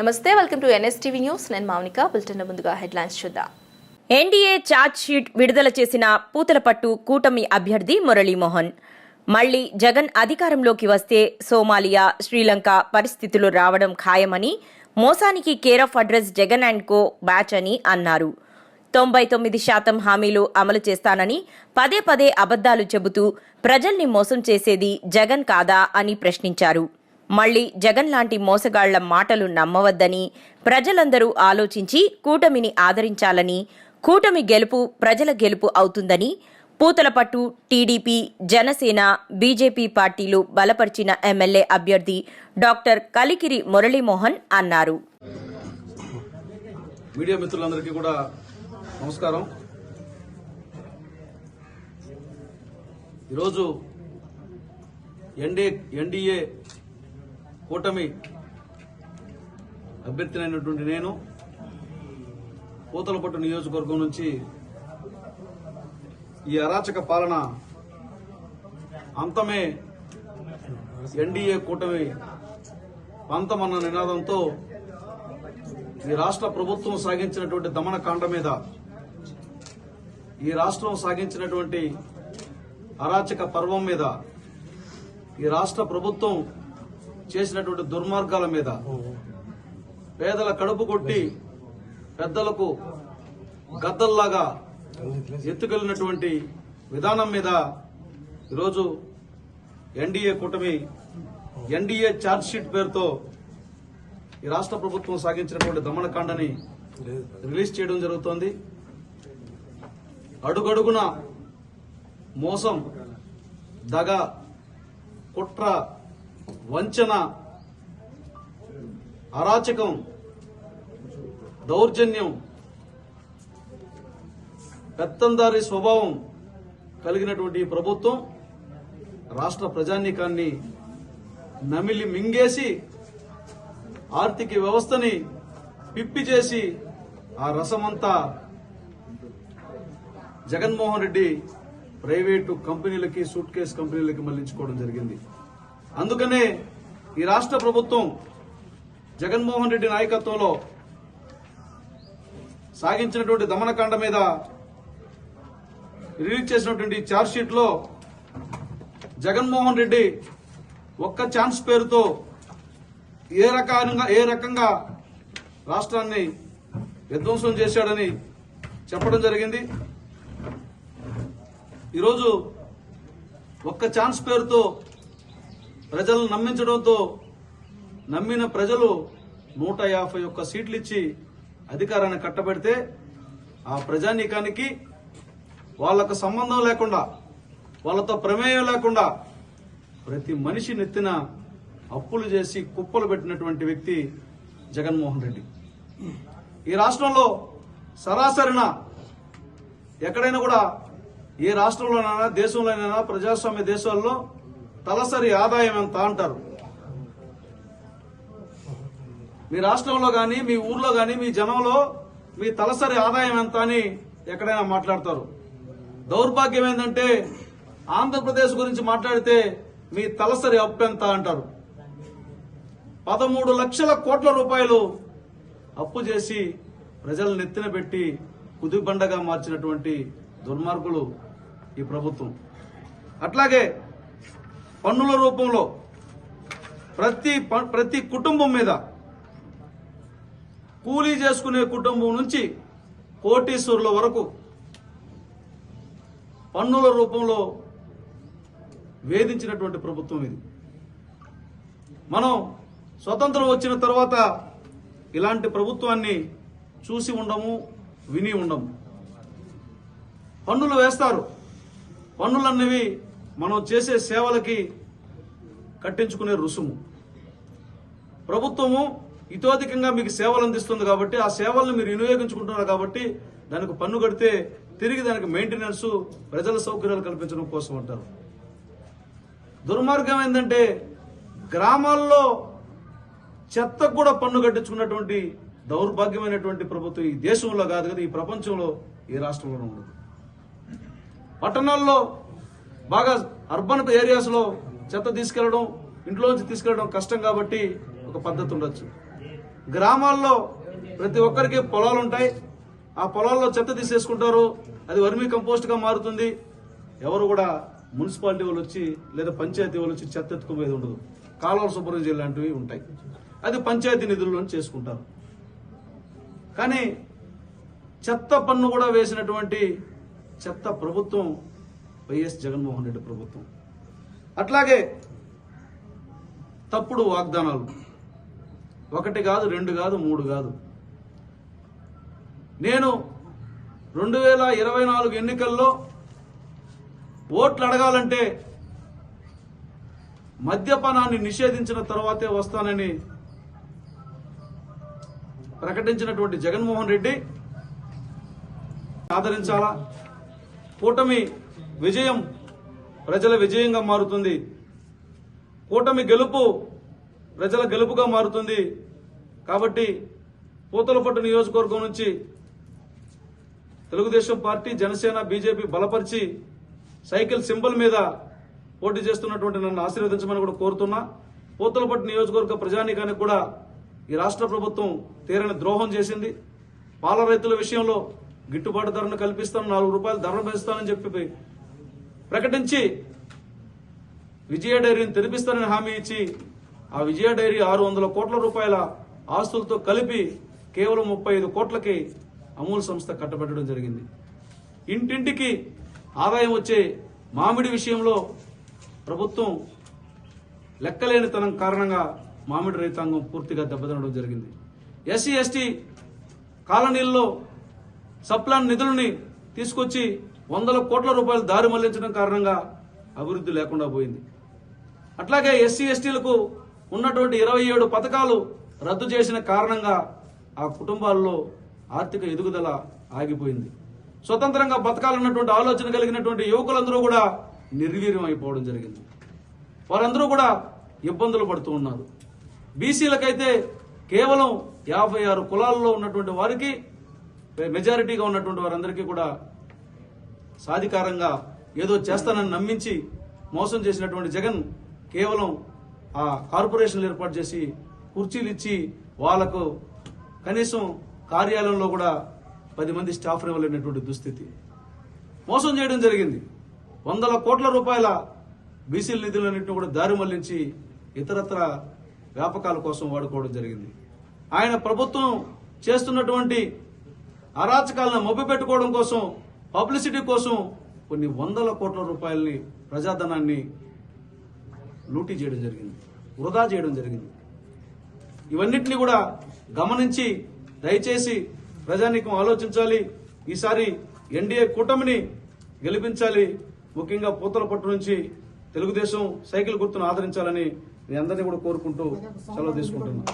నమస్తే welcome to NSTV news. నేను Mounika bulletin ముందుగా హెడ్లైన్స్ చూద్దాం. ఎన్డీఏ ఛార్జ్ షీట్ విడుదల చేసిన పూతలపట్టు కూటమి అభ్యర్థి మురళీమోహన్. మళ్ళీ జగన్ అధికారంలోకి వస్తే సోమాలియా శ్రీలంక పరిస్థితులు రావడం ఖాయమని మోసానికి care of address Jagan and co batch అని అన్నారు. తొంభై తొమ్మిది శాతం హామీలు అమలు చేస్తానని పదే పదే అబద్దాలు చెబుతూ ప్రజల్ని మోసం చేసేది జగన్ కాదా అని ప్రశ్నించారు. మళ్ళీ జగన్ లాంటి మోసగాళ్ళ మాటలు నమ్మవద్దని ప్రజలందరూ ఆలోచించి కూటమిని ఆదరించాలని కూటమి గెలుపు ప్రజల గెలుపు అవుతుందని పూతలపట్టు టీడీపీ జనసేన బీజేపీ పార్టీలు బలపరిచిన ఎమ్మెల్యే అభ్యర్థి డాక్టర్ కలికిరి మురళీమోహన్ అన్నారు. మీడియా మిత్రులందరికీ కూడా నమస్కారం. ఈరోజు ఎన్డీ ఎన్డీఏ కూటమి అభ్యర్థినైనటువంటి నేను పూతలపట్టు నియోజకవర్గం నుంచి ఈ అరాచక పాలన అంతమే ఎన్డీఏ కూటమి పంతమన్న నినాదంతో ఈ రాష్ట్ర ప్రభుత్వం సాగించినటువంటి దమనకాండ మీద ఈ రాష్ట్రం సాగించినటువంటి అరాచక పర్వం మీద ఈ రాష్ట్ర ప్రభుత్వం చేసినటువంటి దుర్మార్గాల మీద పేదల కడుపు కొట్టి పెద్దలకు గద్దల్లాగా ఎత్తుకెళ్ళినటువంటి విధానం మీద ఈరోజు ఎన్డీఏ కూటమి ఎన్డీఏ ఛార్జ్షీట్ పేరుతో ఈ రాష్ట్ర ప్రభుత్వం సాగించినటువంటి దమనకాండని రిలీజ్ చేయడం జరుగుతోంది. అడుగడుగున మోసం దగ కుట్ర వంచన అరాచకం దౌర్జన్యం పెత్తందారి స్వభావం కలిగినటువంటి ప్రభుత్వం రాష్ట్ర ప్రజానీకాన్ని నమిలి మింగేసి ఆర్థిక వ్యవస్థని పిప్పి చేసి ఆ రసమంతా జగన్మోహన్ రెడ్డి ప్రైవేటు కంపెనీలకి సూట్ కేసు కంపెనీలకి మళ్ళించుకోవడం జరిగింది. అందుకనే ఈ రాష్ట్ర ప్రభుత్వం జగన్మోహన్ రెడ్డి నాయకత్వంలో సాగించినటువంటి దమనకాండ మీద రిలీజ్ చేసినటువంటి ఛార్జ్షీట్లో జగన్మోహన్ రెడ్డి ఒక్క ఛాన్స్ పేరుతో ఏ రకంగా ఏ రకంగా రాష్ట్రాన్ని విధ్వంసం చేశాడని చెప్పడం జరిగింది. ఈరోజు ఒక్క ఛాన్స్ పేరుతో ప్రజలను నమ్మించడంతో నమ్మిన ప్రజలు నూట యాభై ఒక్క సీట్లు ఇచ్చి అధికారాన్ని కట్టబెడితే ఆ ప్రజానీకానికి వాళ్ళకు సంబంధం లేకుండా వాళ్ళతో ప్రమేయం లేకుండా ప్రతి మనిషి నెత్తిన అప్పులు చేసి కుప్పలు పెట్టినటువంటి వ్యక్తి జగన్మోహన్ రెడ్డి. ఈ రాష్ట్రంలో సరాసరిన ఎక్కడైనా కూడా ఏ రాష్ట్రంలోనైనా దేశంలోనైనా ప్రజాస్వామ్య దేశాల్లో తలసరి ఆదాయం ఎంత అంటారు? మీ రాష్ట్రంలో కానీ మీ ఊర్లో కానీ మీ జనంలో మీ తలసరి ఆదాయం ఎంత అని ఎక్కడైనా మాట్లాడతారు. దౌర్భాగ్యం ఏంటంటే ఆంధ్రప్రదేశ్ గురించి మాట్లాడితే మీ తలసరి అప్పు ఎంత అంటారు? పదమూడు లక్షల కోట్ల రూపాయలు అప్పు చేసి ప్రజలను నెత్తిన పెట్టి కుదిబండగా మార్చినటువంటి దుర్మార్గులు ఈ ప్రభుత్వం. అట్లాగే పన్నుల రూపంలో ప్రతి ప్రతి కుటుంబం మీద కూలీ చేసుకునే కుటుంబం నుంచి కోటీశ్వరుల వరకు పన్నుల రూపంలో వేధించినటువంటి ప్రభుత్వం ఇది. మనం స్వతంత్రం వచ్చిన తర్వాత ఇలాంటి ప్రభుత్వాన్ని చూసి ఉండము విని ఉండము. పన్నులు వేస్తారు. పన్నులన్నవి మనం చేసే సేవలకి కట్టించుకునే రుసుము. ప్రభుత్వము ఇతోధికంగా మీకు సేవలు అందిస్తుంది కాబట్టి ఆ సేవలను మీరు వినియోగించుకుంటున్నారు కాబట్టి దానికి పన్ను కడితే తిరిగి దానికి మెయింటెనెన్స్ ప్రజల సౌకర్యాలు కల్పించడం కోసం అంటారు. దుర్మార్గం ఏంటంటే గ్రామాల్లో చెత్తకు కూడా పన్ను కట్టించుకున్నటువంటి దౌర్భాగ్యమైనటువంటి ప్రభుత్వం ఈ దేశంలో కాదు కదా ఈ ప్రపంచంలో ఈ రాష్ట్రంలో ఉండదు. పట్టణాల్లో బాగా అర్బన్ ఏరియాస్లో చెత్త తీసుకెళ్ళడం ఇంట్లోంచి తీసుకెళ్ళడం కష్టం కాబట్టి ఒక పద్ధతి ఉండొచ్చు. గ్రామాల్లో ప్రతి ఒక్కరికి పొలాలు ఉంటాయి. ఆ పొలాల్లో చెత్త తీసేసుకుంటారు. అది వర్మీ కంపోస్ట్గా మారుతుంది. ఎవరు కూడా మున్సిపాలిటీ వాళ్ళు వచ్చి లేదా పంచాయతీ వాళ్ళు వచ్చి చెత్త ఎత్తుకుపోయేది ఉండదు. కాలువల శుభ్రం లాంటివి ఉంటాయి. అది పంచాయతీ నిధుల్లో చేసుకుంటారు. కానీ చెత్త పన్ను కూడా వేసినటువంటి చెత్త ప్రభుత్వం వైఎస్ జగన్మోహన్ రెడ్డి ప్రభుత్వం. అట్లాగే తప్పుడు వాగ్దానాలు. ఒకటి కాదు రెండు కాదు మూడు కాదు. నేను రెండు వేల ఇరవై నాలుగు ఎన్నికల్లో ఓట్లు అడగాలంటే మద్యపానాన్ని నిషేధించిన తర్వాతే వస్తానని ప్రకటించినటువంటి జగన్మోహన్ రెడ్డి ఆదరించాలా? కూటమి విజయం ప్రజల విజయంగా మారుతుంది. కూటమి గెలుపు ప్రజల గెలుపుగా మారుతుంది. కాబట్టి పూతలపట్టు నియోజకవర్గం నుంచి తెలుగుదేశం పార్టీ జనసేన బీజేపీ బలపరిచి సైకిల్ సింబల్ మీద పోటీ చేస్తున్నటువంటి నన్ను ఆశీర్వదించమని కూడా కోరుతున్నా. పూతలపట్టు నియోజకవర్గ ప్రజానీకానికి కూడా ఈ రాష్ట్ర ప్రభుత్వం తీరని ద్రోహం చేసింది. పాల రైతుల విషయంలో గిట్టుబాటు ధరను కల్పిస్తాను నాలుగు రూపాయలు ధరను పెంచుతానని చెప్పి ప్రకటించి విజయ డైరీని తెరిపిస్తానని హామీ ఇచ్చి ఆ విజయ డైరీ ఆరు వందల కోట్ల రూపాయల ఆస్తులతో కలిపి కేవలం ముప్పై ఐదు కోట్లకి అమూల్ సంస్థ కట్టబెట్టడం జరిగింది. ఇంటింటికి ఆదాయం వచ్చే మామిడి విషయంలో ప్రభుత్వం లెక్కలేనితనం కారణంగా మామిడి రైతాంగం పూర్తిగా దెబ్బతినడం జరిగింది. ఎస్సీ ఎస్టీ కాలనీల్లో సప్లాన్ నిధులని తీసుకొచ్చి వందల కోట్ల రూపాయలు దారి మళ్ళించడం కారణంగా అభివృద్ధి లేకుండా పోయింది. అట్లాగే ఎస్సీ ఎస్టీలకు ఉన్నటువంటి ఇరవై ఏడు పథకాలు రద్దు చేసిన కారణంగా ఆ కుటుంబాల్లో ఆర్థిక ఎదుగుదల ఆగిపోయింది. స్వతంత్రంగా బతకాలన్నటువంటి ఆలోచన కలిగినటువంటి యువకులందరూ కూడా నిర్వీర్యం అయిపోవడం జరిగింది. వారందరూ కూడా ఇబ్బందులు పడుతూ ఉన్నారు. బీసీలకైతే కేవలం యాభై ఆరు కులాల్లో ఉన్నటువంటి వారికి మెజారిటీగా ఉన్నటువంటి వారందరికీ కూడా సాధికారంగా ఏదో చేస్తానని నమ్మించి మోసం చేసినటువంటి జగన్ కేవలం ఆ కార్పొరేషన్లు ఏర్పాటు చేసి కుర్చీలు ఇచ్చి వాళ్ళకు కనీసం కార్యాలయంలో కూడా పది మంది స్టాఫ్ ఇవ్వలేనటువంటి దుస్థితి. మోసం చేయడం జరిగింది. వందల కోట్ల రూపాయల బీసీల నిధులన్నింటినీ కూడా దారి మళ్ళించి ఇతరత్ర వ్యాపకాల కోసం వాడుకోవడం జరిగింది. ఆయన ప్రభుత్వం చేస్తున్నటువంటి అరాచకాలను మబ్బు పెట్టుకోవడం కోసం పబ్లిసిటీ కోసం కొన్ని వందల కోట్ల రూపాయలని ప్రజాధనాన్ని లూటీ చేయడం జరిగింది వృధా చేయడం జరిగింది. ఇవన్నిటిని కూడా గమనించి దయచేసి ప్రజానీకం ఆలోచించాలి ఈసారి ఎన్డీఏ కూటమిని గెలిపించాలి ముఖ్యంగా పూతల పట్టు నుంచి తెలుగుదేశం సైకిల్ గుర్తును ఆదరించాలని మీ అందరినీ కూడా కోరుకుంటూ సెలవు తీసుకుంటున్నాను.